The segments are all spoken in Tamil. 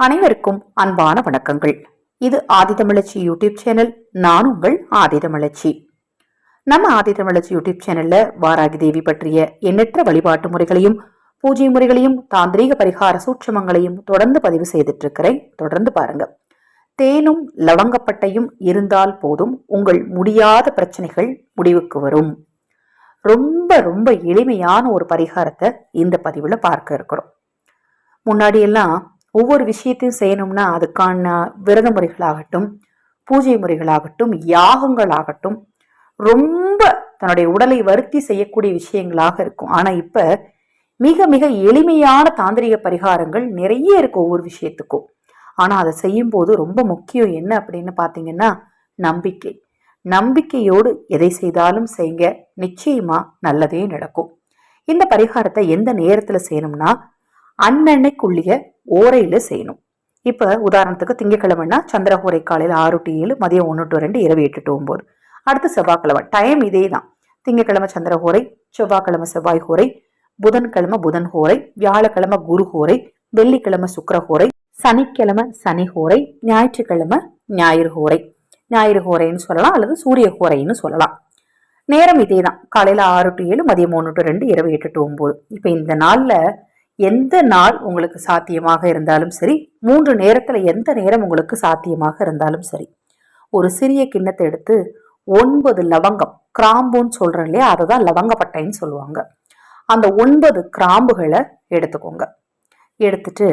அனைவருக்கும் அன்பான வணக்கங்கள். இது ஆதிதமிழச்சி யூடியூப் சேனல் நான் உங்கள் ஆதிதமிழச்சி நம்ம ஆதிதமிழச்சி யூடியூப் சேனல்ல வாராகி தேவி பற்றிய எண்ணற்ற வழிபாட்டு முறைகளையும் பூஜை முறைகளையும் தாந்திரீக பரிகார சூட்சமங்களையும் தொடர்ந்து பதிவு செய்துட்டு இருக்கிறேன் தொடர்ந்து பாருங்க. தேனும் லவங்கப்பட்டையும் இருந்தால் போதும் உங்கள் முடியாத பிரச்சனைகள் முடிவுக்கு வரும். ரொம்ப ரொம்ப எளிமையான ஒரு பரிகாரத்தை இந்த பதிவில் பார்க்க இருக்கிறோம். முன்னாடியெல்லாம் ஒவ்வொரு விஷயத்தையும் செய்யணும்னா அதுக்கான விரத முறைகளாகட்டும் பூஜை முறைகளாகட்டும் யாகங்களாகட்டும் ரொம்ப தன்னுடைய உடலை வருத்தி செய்யக்கூடிய விஷயங்களாக இருக்கும். ஆனால் இப்போ மிக மிக எளிமையான தாந்திரிக பரிகாரங்கள் நிறைய இருக்கு ஒவ்வொரு விஷயத்துக்கும். ஆனால் அதை செய்யும்போது ரொம்ப முக்கியம் என்ன அப்படின்னு பார்த்தீங்கன்னா நம்பிக்கை. நம்பிக்கையோடு எதை செய்தாலும் செய்யுங்க நிச்சயமாக நல்லதே நடக்கும். இந்த பரிகாரத்தை எந்த நேரத்தில் செய்யணும்னா அன்னன்னைக்குள்ளிய ஓரையில செய்யணும். இப்போ உதாரணத்துக்கு திங்கக்கிழமைனா சந்திரஹோரை காலையில் ஆறு டு ஏழு மதியம் ஒன்று டு ரெண்டு இரவு எட்டு டு ஒம்பது அடுத்து செவ்வாய்க்கிழமை. டைம் இதே தான். திங்கக்கிழமை சந்திரஹோரை செவ்வாய்க்கிழமை செவ்வாய் ஹோரை புதன்கிழமை புதன் ஹோரை வியாழக்கிழமை குரு ஹோரை வெள்ளிக்கிழமை சுக்கரஹோரை சனிக்கிழமை சனி ஹோரை ஞாயிற்றுக்கிழமை ஞாயிறு ஹோரை ஞாயிறு ஹோரைன்னு சொல்லலாம் அல்லது சூரிய ஹோரைன்னு சொல்லலாம். நேரம் இதே தான். காலையில் ஆறு டு ஏழு மதியம் மூணு டு ரெண்டு இரவு எட்டு டு ஒம்பது இப்போ இந்த நாளில் எந்த நாள் உங்களுக்கு சாத்தியமாக இருந்தாலும் சரி மூன்று நேரத்தில் எந்த நேரம் உங்களுக்கு சாத்தியமாக இருந்தாலும் சரி. ஒரு சிறிய கிண்ணத்தை எடுத்து ஒன்பது லவங்கம் கிராம்புன்னு சொல்கிறோம் இல்லையா அதை தான் லவங்கப்பட்டைன்னு சொல்லுவாங்க. அந்த ஒன்பது கிராம்புகளை எடுத்துக்கோங்க. எடுத்துட்டு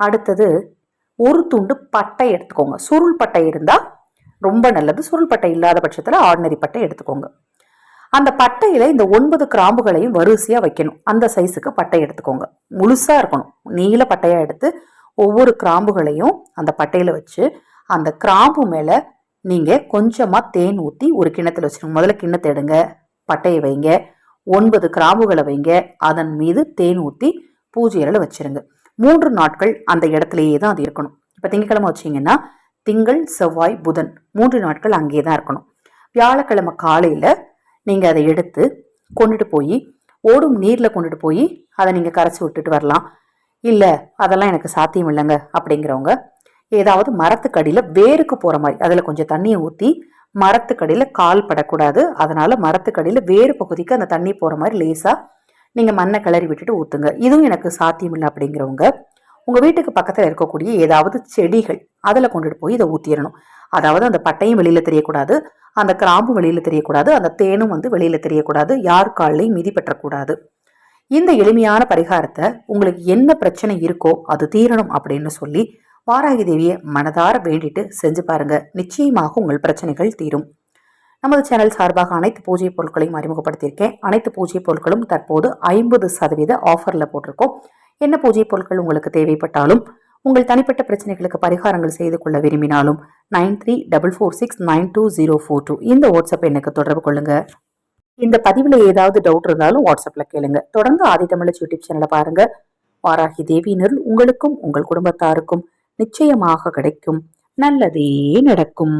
அடுத்தது ஒரு துண்டு பட்டை எடுத்துக்கோங்க. சுருள் பட்டை இருந்தால் ரொம்ப நல்லது. சுருள் பட்டை இல்லாத பட்சத்தில் ஆர்டினரி பட்டை எடுத்துக்கோங்க. அந்த பட்டையில இந்த ஒன்பது கிராம்புகளையும் வரிசையா வைக்கணும். அந்த சைஸுக்கு பட்டை எடுத்துக்கோங்க. முழுசா இருக்கணும். நீல பட்டையா எடுத்து ஒவ்வொரு கிராம்புகளையும் அந்த பட்டையில வச்சு அந்த கிராம்பு மேல நீங்க கொஞ்சமா தேன் ஊத்தி ஒரு கிண்ணத்துல வச்சிருங்க முதல்ல கிண்ணத்தை எடுங்க. பட்டையை வைங்க. ஒன்பது கிராம்புகளை வைங்க. அதன் மீது தேன் ஊத்தி பூஜை வச்சிருங்க. மூன்று நாட்கள் அந்த இடத்துலயே தான் அது இருக்கணும். இப்ப திங்கக்கிழமை வச்சீங்கன்னா திங்கள் செவ்வாய் புதன் மூன்று நாட்கள் அங்கேயே தான் இருக்கணும். வியாழக்கிழமை காலையில நீங்கள் அதை எடுத்து கொண்டுட்டு போய் ஓடும் நீரில் கொண்டுட்டு போய் அதை நீங்கள் கரைச்சி விட்டுட்டு வரலாம். இல்லை அதெல்லாம் எனக்கு சாத்தியம் இல்லைங்க அப்படிங்கிறவங்க ஏதாவது மரத்துக்கடியில் வேருக்கு போகிற மாதிரி அதில் கொஞ்சம் தண்ணியை ஊற்றி மரத்துக்கடியில் கால் படக்கூடாது. அதனால் மரத்துக்கடியில் வேறு பகுதிக்கு அந்த தண்ணி போகிற மாதிரி லேசாக நீங்கள் மண்ணை கிளறி விட்டுட்டு ஊற்றுங்க இதுவும் எனக்கு சாத்தியம் இல்லை அப்படிங்கிறவங்க உங்கள் வீட்டுக்கு பக்கத்தில் இருக்கக்கூடிய ஏதாவது செடிகள் அதில் கொண்டுட்டு போய் இதை ஊற்றிடணும் அதாவது அந்த பட்டையும் வெளியில் தெரியக்கூடாது. அந்த கிராம்பு வெளியில் தெரியக்கூடாது அந்த தேனும் வந்து வெளியில் தெரியக்கூடாது யார் காலையும் மிதி பெற்றக்கூடாது. இந்த எளிமையான பரிகாரத்தை உங்களுக்கு என்ன பிரச்சனை இருக்கோ அது தீரணும் அப்படின்னு சொல்லி வாராகி தேவியை மனதார வேண்டிட்டு செஞ்சு பாருங்க. நிச்சயமாக உங்கள் பிரச்சனைகள் தீரும். நமது சேனல் சார்பாக அனைத்து பூஜை பொருட்களையும் அறிமுகப்படுத்தியிருக்கேன். அனைத்து பூஜை பொருட்களும் தற்போது ஐம்பது சதவீத ஆஃபரில் போட்டிருக்கோம். என்ன பூஜை பொருட்கள் உங்களுக்கு தேவைப்பட்டாலும் உங்கள் தனிப்பட்ட பிரச்சனைகளுக்கு பரிகாரங்கள் செய்து கொள்ள விரும்பினாலும் nine three double four six nine two zero four two. இந்த வாட்ஸ்அப் எனக்கு தொடர்பு கொள்ளுங்க. இந்த பதிவில் ஏதாவது டவுட் இருந்தாலும் வாட்ஸ்அப்பில் கேளுங்க. தொடர்ந்து ஆதி தமிழ் யூடியூப் சேனலை பாருங்க. வாராகி தேவியினர் உங்களுக்கும் உங்கள் குடும்பத்தாருக்கும் நிச்சயமாக கிடைக்கும். நல்லதே நடக்கும்.